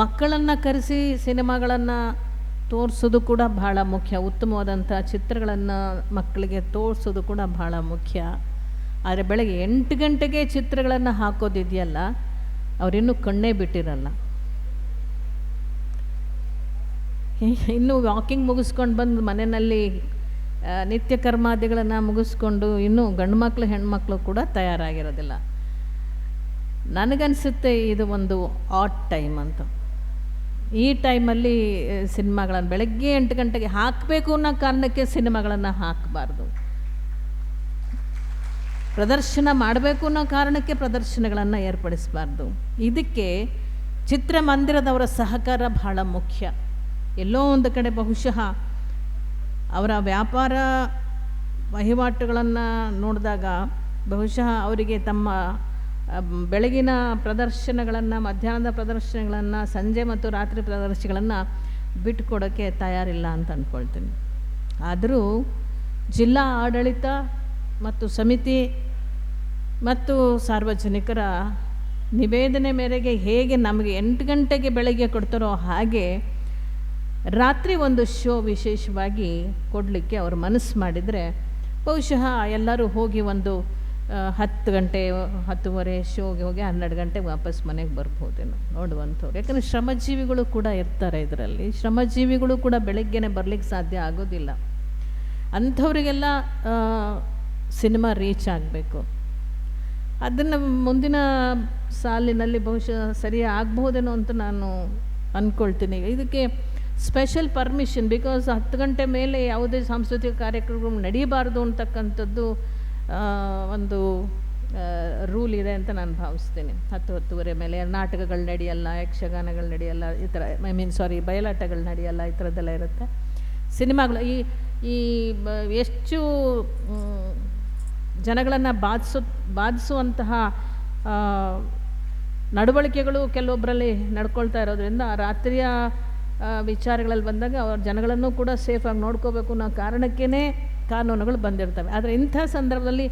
ಮಕ್ಕಳನ್ನು ಕರೆಸಿ ಸಿನಿಮಾಗಳನ್ನು ತೋರಿಸೋದು ಕೂಡ ಬಹಳ ಮುಖ್ಯ. ಉತ್ತಮವಾದಂಥ ಚಿತ್ರಗಳನ್ನು ಮಕ್ಕಳಿಗೆ ತೋರಿಸೋದು ಕೂಡ ಬಹಳ ಮುಖ್ಯ. ಆದರೆ ಬೆಳಗ್ಗೆ ಎಂಟು ಗಂಟೆಗೆ ಚಿತ್ರಗಳನ್ನು ಹಾಕೋದಿದೆಯಲ್ಲ, ಅವರಿನ್ನೂ ಕಣ್ಣೇ ಬಿಟ್ಟಿರಲ್ಲ. ಇನ್ನು ವಾಕಿಂಗ್ ಮುಗಿಸ್ಕೊಂಡು ಬಂದು ಮನೆಯಲ್ಲಿ ನಿತ್ಯ ಕರ್ಮಾದಿಗಳನ್ನು ಮುಗಿಸ್ಕೊಂಡು ಇನ್ನೂ ಗಂಡು ಮಕ್ಕಳು ಹೆಣ್ಮಕ್ಳು ಕೂಡ ತಯಾರಾಗಿರೋದಿಲ್ಲ. ನನಗನ್ಸುತ್ತೆ ಇದು ಒಂದು ಆಟ್ ಟೈಮ್ ಅಂತ. ಈ ಟೈಮಲ್ಲಿ ಸಿನಿಮಾಗಳನ್ನು ಬೆಳಗ್ಗೆ ಎಂಟು ಗಂಟೆಗೆ ಹಾಕಬೇಕು ಅನ್ನೋ ಕಾರಣಕ್ಕೆ ಸಿನಿಮಾಗಳನ್ನು ಹಾಕಬಾರ್ದು. ಪ್ರದರ್ಶನ ಮಾಡಬೇಕು ಅನ್ನೋ ಕಾರಣಕ್ಕೆ ಪ್ರದರ್ಶನಗಳನ್ನು ಏರ್ಪಡಿಸಬಾರ್ದು. ಇದಕ್ಕೆ ಚಿತ್ರಮಂದಿರದವರ ಸಹಕಾರ ಬಹಳ ಮುಖ್ಯ. ಎಲ್ಲೋ ಒಂದು ಕಡೆ ಬಹುಶಃ ಅವರ ವ್ಯಾಪಾರ ವಹಿವಾಟುಗಳನ್ನು ನೋಡಿದಾಗ ಬಹುಶಃ ಅವರಿಗೆ ತಮ್ಮ ಬೆಳಗಿನ ಪ್ರದರ್ಶನಗಳನ್ನು, ಮಧ್ಯಾಹ್ನದ ಪ್ರದರ್ಶನಗಳನ್ನು, ಸಂಜೆ ಮತ್ತು ರಾತ್ರಿ ಪ್ರದರ್ಶನಗಳನ್ನು ಬಿಟ್ಟುಕೊಡೋಕ್ಕೆ ತಯಾರಿಲ್ಲ ಅಂತ ಅಂದ್ಕೊಳ್ತೀನಿ ಆದರೂ ಜಿಲ್ಲಾ ಆಡಳಿತ ಮತ್ತು ಸಮಿತಿ ಮತ್ತು ಸಾರ್ವಜನಿಕರ ನಿವೇದನೆ ಮೇರೆಗೆ ಹೇಗೆ ನಮಗೆ ಎಂಟು ಗಂಟೆಗೆ ಬೆಳಗ್ಗೆ ಕೊಡ್ತಾರೋ ಹಾಗೆ ರಾತ್ರಿ ಒಂದು ಶೋ ವಿಶೇಷವಾಗಿ ಕೊಡಲಿಕ್ಕೆ ಅವರು ಮನಸ್ಸು ಮಾಡಿದರೆ ಬಹುಶಃ ಎಲ್ಲರೂ ಹೋಗಿ ಒಂದು ಹತ್ತು ಗಂಟೆ, ಹತ್ತುವರೆ ಶೋಗೆ ಹೋಗಿ ಹನ್ನೆರಡು ಗಂಟೆಗೆ ವಾಪಸ್ ಮನೆಗೆ ಬರ್ಬೋದೇನೋ ನೋಡುವಂಥವ್ರು. ಯಾಕಂದರೆ ಶ್ರಮಜೀವಿಗಳು ಕೂಡ ಇರ್ತಾರೆ ಇದರಲ್ಲಿ. ಶ್ರಮಜೀವಿಗಳು ಕೂಡ ಬೆಳಗ್ಗೆನೆ ಬರಲಿಕ್ಕೆ ಸಾಧ್ಯ ಆಗೋದಿಲ್ಲ. ಅಂಥವರಿಗೆಲ್ಲ ಸಿನಿಮಾ ರೀಚ್ ಆಗಬೇಕು. ಅದನ್ನು ಮುಂದಿನ ಸಾಲಿನಲ್ಲಿ ಬಹುಶಃ ಸರಿ ಆಗ್ಬೋದೇನೋ ಅಂತ ನಾನು ಅಂದ್ಕೊಳ್ತೀನಿ ಇದಕ್ಕೆ ಸ್ಪೆಷಲ್ ಪರ್ಮಿಷನ್ ಬಿಕಾಸ್ ಹತ್ತು ಗಂಟೆ ಮೇಲೆ ಯಾವುದೇ ಸಾಂಸ್ಕೃತಿಕ ಕಾರ್ಯಕ್ರಮ ನಡೀಬಾರ್ದು ಅಂತಕ್ಕಂಥದ್ದು ಒಂದು ರೂಲ್ ಇದೆ ಅಂತ ನಾನು ಭಾವಿಸ್ತೀನಿ. ಹತ್ತು ಹತ್ತುವರೆ ಮೇಲೆ ನಾಟಕಗಳು ನಡೆಯಲ್ಲ ಯಕ್ಷಗಾನಗಳು ನಡೆಯಲ್ಲ ಈ ಥರ ಐ ಮೀನ್ ಸಾರಿ ಬಯಲಾಟಗಳು ನಡೆಯಲ್ಲ ಈ ಥರದ್ದೆಲ್ಲ ಇರುತ್ತೆ. ಸಿನಿಮಾಗಳು ಈ ಈ ಮ್, ಜನಗಳನ್ನು ಬಾಧಿಸೋ ಬಾಧಿಸುವಂತಹ ನಡವಳಿಕೆಗಳು ಕೆಲವೊಬ್ಬರಲ್ಲಿ ನಡ್ಕೊಳ್ತಾ ಇರೋದ್ರಿಂದ ರಾತ್ರಿಯ ವಿಚಾರಗಳಲ್ಲಿ ಬಂದಾಗ ಅವ್ರ ಜನಗಳನ್ನು ಕೂಡ ಸೇಫಾಗಿ ನೋಡ್ಕೋಬೇಕು ಅನ್ನೋ ಕಾರಣಕ್ಕೇ ಕಾನೂನುಗಳು ಬಂದಿರ್ತವೆ. ಆದರೆ ಇಂಥ ಸಂದರ್ಭದಲ್ಲಿ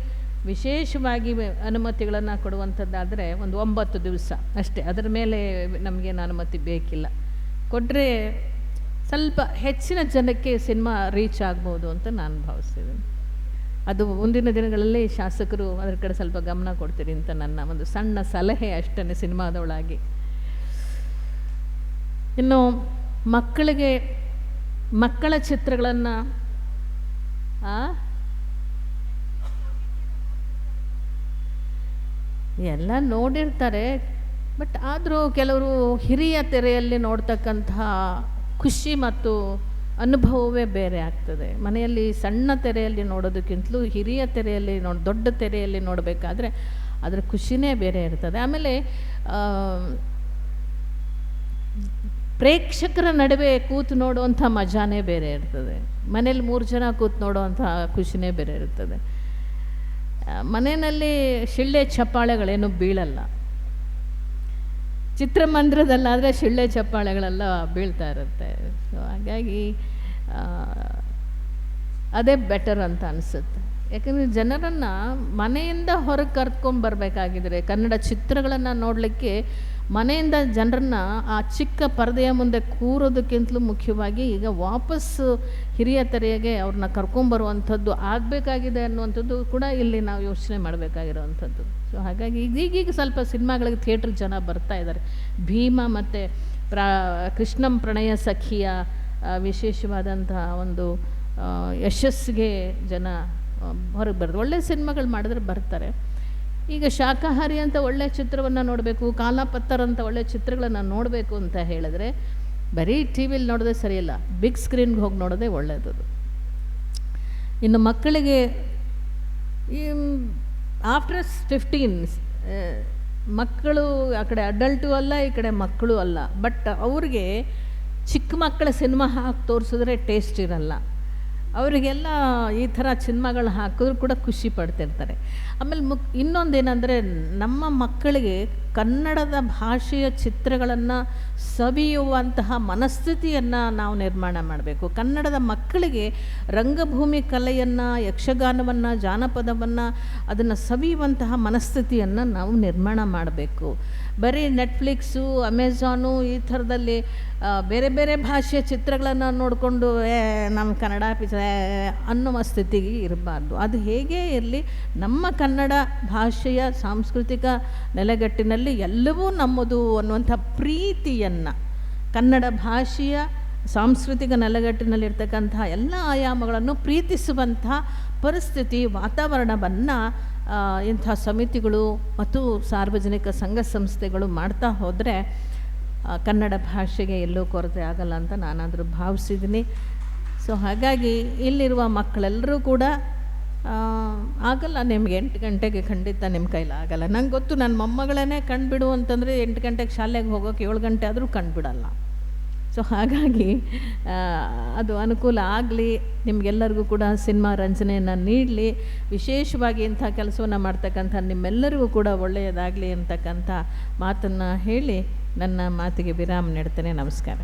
ವಿಶೇಷವಾಗಿ ಅನುಮತಿಗಳನ್ನು ಕೊಡುವಂಥದ್ದಾದರೆ ಒಂದು ಒಂಬತ್ತು ದಿವಸ ಅಷ್ಟೇ. ಅದರ ಮೇಲೆ ನಮಗೇನು ಅನುಮತಿ ಬೇಕಿಲ್ಲ. ಕೊಟ್ಟರೆ ಸ್ವಲ್ಪ ಹೆಚ್ಚಿನ ಜನಕ್ಕೆ ಸಿನಿಮಾ ರೀಚ್ ಆಗ್ಬೋದು ಅಂತ ನಾನು ಭಾವಿಸ್ತಿದ್ದೀನಿ. ಅದು ಮುಂದಿನ ದಿನಗಳಲ್ಲಿ ಶಾಸಕರು ಅದರ ಕಡೆ ಸ್ವಲ್ಪ ಗಮನ ಕೊಡ್ತೀರಿ ಅಂತ ನನ್ನ ಒಂದು ಸಣ್ಣ ಸಲಹೆ ಅಷ್ಟೇ ಸಿನಿಮಾದೊಳಗೆ ಇನ್ನು ಮಕ್ಕಳಿಗೆ ಮಕ್ಕಳ ಚಿತ್ರಗಳನ್ನು ಎಲ್ಲ ನೋಡಿರ್ತಾರೆ, ಬಟ್ ಆದರೂ ಕೆಲವರು ಹಿರಿಯ ತೆರೆಯಲ್ಲಿ ನೋಡ್ತಕ್ಕಂತಹ ಖುಷಿ ಮತ್ತು ಅನುಭವವೇ ಬೇರೆ ಆಗ್ತದೆ. ಮನೆಯಲ್ಲಿ ಸಣ್ಣ ತೆರೆಯಲ್ಲಿ ನೋಡೋದಕ್ಕಿಂತಲೂ ಹಿರಿಯ ತೆರೆಯಲ್ಲಿ ನೋಡಿ, ದೊಡ್ಡ ತೆರೆಯಲ್ಲಿ ನೋಡಬೇಕಾದ್ರೆ ಅದರ ಖುಷಿನೇ ಬೇರೆ ಇರ್ತದೆ. ಆಮೇಲೆ ಪ್ರೇಕ್ಷಕರ ನಡುವೆ ಕೂತು ನೋಡುವಂಥ ಮಜಾನೇ ಬೇರೆ ಇರ್ತದೆ. ಮನೇಲಿ ಮೂರು ಜನ ಕೂತು ನೋಡುವಂಥ ಖುಷಿನೇ ಬೇರೆ ಇರ್ತದೆ. ಮನೆಯಲ್ಲಿ ಶಿಳ್ಳೆ ಚಪ್ಪಾಳೆಗಳೇನು ಬೀಳಲ್ಲ. ಚಿತ್ರಮಂದಿರದಲ್ಲಾದರೆ ಶಿಳ್ಳೆ ಚಪ್ಪಾಳೆಗಳೆಲ್ಲ ಬೀಳ್ತಾ ಇರುತ್ತೆ. ಸೊ ಹಾಗಾಗಿ ಅದೇ ಬೆಟರ್ ಅಂತ ಅನಿಸುತ್ತೆ. ಯಾಕಂದರೆ ಜನರನ್ನು ಮನೆಯಿಂದ ಹೊರಗೆ ಕರ್ಕೊಂಡು ಬರಬೇಕಾಗಿದ್ರೆ ಕನ್ನಡ ಚಿತ್ರಗಳನ್ನು ನೋಡಲಿಕ್ಕೆ ಮನೆಯಿಂದ ಜನರನ್ನು ಆ ಚಿಕ್ಕ ಪರದೆಯ ಮುಂದೆ ಕೂರೋದಕ್ಕಿಂತಲೂ ಮುಖ್ಯವಾಗಿ ಈಗ ವಾಪಸ್ಸು ಹಿರಿಯ ತೆರೆಗೆ ಅವ್ರನ್ನ ಕರ್ಕೊಂಬರುವಂಥದ್ದು ಆಗಬೇಕಾಗಿದೆ ಅನ್ನುವಂಥದ್ದು ಕೂಡ ಇಲ್ಲಿ ನಾವು ಯೋಚನೆ ಮಾಡಬೇಕಾಗಿರೋವಂಥದ್ದು. ಸೊ ಹಾಗಾಗಿ ಈಗೀಗ ಸ್ವಲ್ಪ ಸಿನಿಮಾಗಳಿಗೆ ಥಿಯೇಟ್ರ್ ಜನ ಬರ್ತಾ ಇದ್ದಾರೆ. ಭೀಮ ಮತ್ತು ಪ್ರಾ, ಕೃಷ್ಣಂ ಪ್ರಣಯ ಸಖಿಯ ವಿಶೇಷವಾದಂತಹ ಒಂದು ಯಶಸ್ಸಿಗೆ ಜನ ಹೊರಗೆ ಬರ್ತಾರೆ ಒಳ್ಳೆಯ ಸಿನಿಮಾಗಳು ಮಾಡಿದ್ರೆ ಬರ್ತಾರೆ. ಈಗ ಶಾಖಾಹಾರಿ ಅಂತ ಒಳ್ಳೆಯ ಚಿತ್ರವನ್ನು ನೋಡಬೇಕು, ಕಾಲಾಪತ್ತರ್ ಅಂತ ಒಳ್ಳೆಯ ಚಿತ್ರಗಳನ್ನು ನೋಡಬೇಕು ಅಂತ ಹೇಳಿದ್ರೆ ಬರೀ ಟಿ ವಿಲಿ ನೋಡೋದೇ ಸರಿಯಲ್ಲ ಬಿಗ್ ಸ್ಕ್ರೀನ್ಗೆ ಹೋಗಿ ನೋಡೋದೇ ಒಳ್ಳೆಯದು ಇನ್ನು ಮಕ್ಕಳಿಗೆ ಈ ಆಫ್ಟರ್ ಫಿಫ್ಟೀನ್ ಮಕ್ಕಳು ಆ ಕಡೆ ಅಡಲ್ಟು ಅಲ್ಲ, ಈ ಕಡೆ ಮಕ್ಕಳು ಅಲ್ಲ ಬಟ್ ಅವ್ರಿಗೆ ಚಿಕ್ಕ ಮಕ್ಕಳ ಸಿನಿಮಾ ಹಾಕಿ ತೋರಿಸಿದ್ರೆ ಟೇಸ್ಟ್ ಇರಲ್ಲ. ಅವರಿಗೆಲ್ಲ ಈ ಥರ ಸಿನಿಮಾಗಳು ಹಾಕಿದ್ರು ಕೂಡ ಖುಷಿ ಪಡ್ತಿರ್ತಾರೆ. ಆಮೇಲೆ ಮುಕ್ ಇನ್ನೊಂದೇನೆಂದರೆ ನಮ್ಮ ಮಕ್ಕಳಿಗೆ ಕನ್ನಡದ ಭಾಷೆಯ ಚಿತ್ರಗಳನ್ನು ಸವಿಯುವಂತಹ ಮನಸ್ಥಿತಿಯನ್ನು ನಾವು ನಿರ್ಮಾಣ ಮಾಡಬೇಕು. ಕನ್ನಡದ ಮಕ್ಕಳಿಗೆ ರಂಗಭೂಮಿ ಕಲೆಯನ್ನು, ಯಕ್ಷಗಾನವನ್ನು, ಜಾನಪದವನ್ನು, ಅದನ್ನು ಸವಿಯುವಂತಹ ಮನಸ್ಥಿತಿಯನ್ನು ನಾವು ನಿರ್ಮಾಣ ಮಾಡಬೇಕು. ಬರೀ ನೆಟ್ಫ್ಲಿಕ್ಸು ಅಮೆಝಾನು ಈ ಥರದಲ್ಲಿ ಬೇರೆ ಬೇರೆ ಭಾಷೆಯ ಚಿತ್ರಗಳನ್ನು ನೋಡಿಕೊಂಡು ನಮ್ಮ ಕನ್ನಡ ಪಿಕ್ಚರ್ ಅನ್ನುವ ಸ್ಥಿತಿಗೆ ಇರಬಾರ್ದು. ಅದು ಹೇಗೆ ಇರಲಿ, ನಮ್ಮ ಕನ್ನಡ ಭಾಷೆಯ ಸಾಂಸ್ಕೃತಿಕ ನೆಲೆಗಟ್ಟಿನಲ್ಲಿ ಎಲ್ಲವೂ ನಮ್ಮದು ಅನ್ನುವಂಥ ಪ್ರೀತಿಯನ್ನು, ಕನ್ನಡ ಭಾಷೆಯ ಸಾಂಸ್ಕೃತಿಕ ನೆಲೆಗಟ್ಟಿನಲ್ಲಿರ್ತಕ್ಕಂಥ ಎಲ್ಲ ಆಯಾಮಗಳನ್ನು ಪ್ರೀತಿಸುವಂಥ ಪರಿಸ್ಥಿತಿ, ವಾತಾವರಣವನ್ನು ಇಂಥ ಸಮಿತಿಗಳು ಮತ್ತು ಸಾರ್ವಜನಿಕ ಸಂಘ ಸಂಸ್ಥೆಗಳು ಮಾಡ್ತಾ ಹೋದರೆ ಕನ್ನಡ ಭಾಷೆಗೆ ಎಲ್ಲೂ ಕೊರತೆ ಆಗಲ್ಲ ಅಂತ ನಾನಾದರೂ ಭಾವಿಸಿದ್ದೀನಿ. ಸೊ, ಹಾಗಾಗಿ ಇಲ್ಲಿರುವ ಮಕ್ಕಳೆಲ್ಲರೂ ಕೂಡ ಆಗಲ್ಲ, ನಿಮ್ಗೆ ಎಂಟು ಗಂಟೆಗೆ ಖಂಡಿತ ನಿಮ್ಮ ಕೈಲಿ ಆಗಲ್ಲ. ನಂಗೆ ಗೊತ್ತು, ನನ್ನ ಮೊಮ್ಮಗಳನ್ನೇ ಕಂಡುಬಿಡು ಅಂತಂದರೆ ಎಂಟು ಗಂಟೆಗೆ ಶಾಲೆಗೆ ಹೋಗೋಕೆ ಏಳು ಗಂಟೆ ಆದರೂ ಕಂಡುಬಿಡಲ್ಲ ಸೊ ಹಾಗಾಗಿ ಅದು ಅನುಕೂಲ ಆಗಲಿ, ನಿಮಗೆಲ್ಲರಿಗೂ ಕೂಡ ಸಿನಿಮಾ ರಂಜನೆಯನ್ನು ನೀಡಲಿ. ವಿಶೇಷವಾಗಿ ಇಂಥ ಕೆಲಸವನ್ನು ಮಾಡ್ತಕ್ಕಂಥ ನಿಮ್ಮೆಲ್ಲರಿಗೂ ಕೂಡ ಒಳ್ಳೆಯದಾಗಲಿ ಅಂತಕ್ಕಂಥ ಮಾತನ್ನು ಹೇಳಿ ನನ್ನ ಮಾತಿಗೆ ವಿರಾಮ ನೀಡ್ತೇನೆ. ನಮಸ್ಕಾರ.